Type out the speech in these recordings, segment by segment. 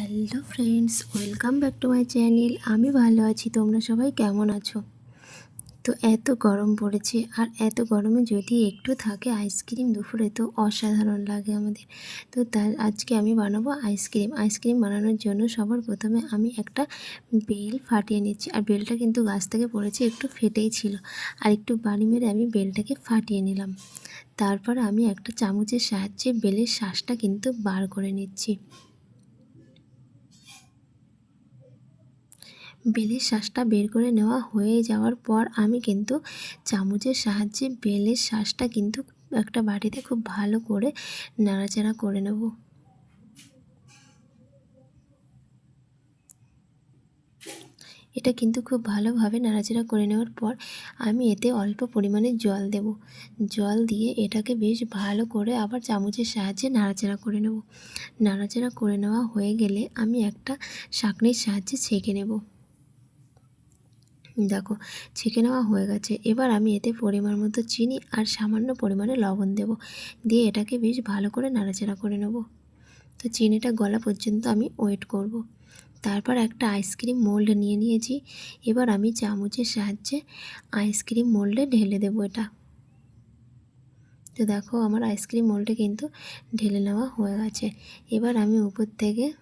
Hello friends welcome back to my channel আমি ভালো আছি, তোমরা সবাই কেমন আছো? তো এত গরম পড়েছে আর এত গরমে যদি একটু থাকে আইসক্রিম দুপুরে তো অসাধারণ লাগে আমাদের। তো তার আজকে আমি বানাবো আইসক্রিম আইসক্রিম বানানোর জন্য সবার প্রথমে আমি একটা বেল ফাটিয়ে নিচ্ছি। আর বেলটা কিন্তু গাছ থেকে পড়েছে, একটু ফেটেই ছিল। আর একটু বাড়ি মেরে আমি বেলটাকে ফাটিয়ে নিলাম। তারপর আমি একটা চামচের সাহায্যে বেলের শ্বাসটা কিন্তু বার করে নিচ্ছি। বেলের শ্বাসটা বের করে নেওয়া হয়ে যাওয়ার পর আমি কিন্তু চামচের সাহায্যে বেলের শ্বাসটা কিন্তু একটা বাটিতে খুব ভালো করে নাড়াচাড়া করে নেব। এটা কিন্তু খুব ভালোভাবে নাড়াচাড়া করে নেওয়ার পর আমি এতে অল্প পরিমাণে জল দেব। জল দিয়ে এটাকে বেশ ভালো করে আবার চামচের সাহায্যে নাড়াচাড়া করে নেব। নাড়াচাড়া করে নেওয়া হয়ে গেলে আমি একটা শাকনির সাহায্যে ছেঁকে নেব। দেখো, ছেঁকে নেওয়া হয়ে গেছে। এবার আমি এতে পরিমাণ মতো চিনি আর সামান্য পরিমাণে লবণ দেব। দিয়ে এটাকে বেশ ভালো করে নাড়াচাড়া করে নেব। তো চিনিটা গলা পর্যন্ত আমি ওয়েট করব। তারপর একটা আইসক্রিম মোল্ড নিয়ে নিয়েছি। এবার আমি চামচের সাহায্যে আইসক্রিম মোল্ডে ঢেলে দেবো এটা। তো দেখো, আমার আইসক্রিম মোল্ডে কিন্তু ঢেলে নেওয়া হয়ে গেছে। এবার আমি উপর থেকে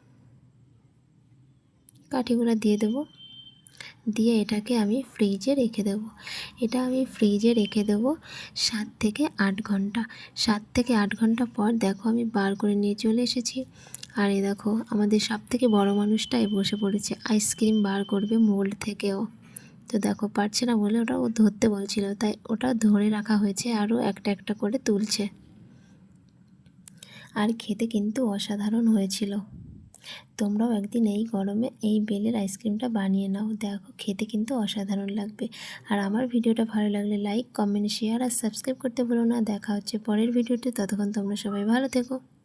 কাঠিগুলা দিয়ে দেবো। দিয়ে এটাকে আমি ফ্রিজে রেখে দেব। এটা আমি ফ্রিজে রেখে দেব সাত থেকে আট ঘণ্টা। সাত থেকে আট ঘণ্টা পর দেখো আমি বার করে নিয়ে চলে এসেছি। আর এ দেখো, আমাদের সব থেকে বড়ো মানুষটাই বসে পড়েছে। আইসক্রিম বার করবে মোল্ড থেকেও। তো দেখো, পারছে না বলে ওটা ও ধরতে বলছিল, তাই ওটা ধরে রাখা হয়েছে, আরও একটা একটা করে তুলছে। আর খেতে কিন্তু অসাধারণ হয়েছিল। তোমরাও একদিন এই গরমে এই বেলের আইসক্রিমটা বানিয়ে নাও। দেখো, খেতে কিন্তু অসাধারণ লাগবে। আর আমার ভিডিওটা ভালো লাগলে লাইক, কমেন্ট, শেয়ার আর সাবস্ক্রাইব করতে ভুলো না। দেখা হচ্ছে পরের ভিডিওতে। ততক্ষণ তোমরা সবাই ভালো থেকো।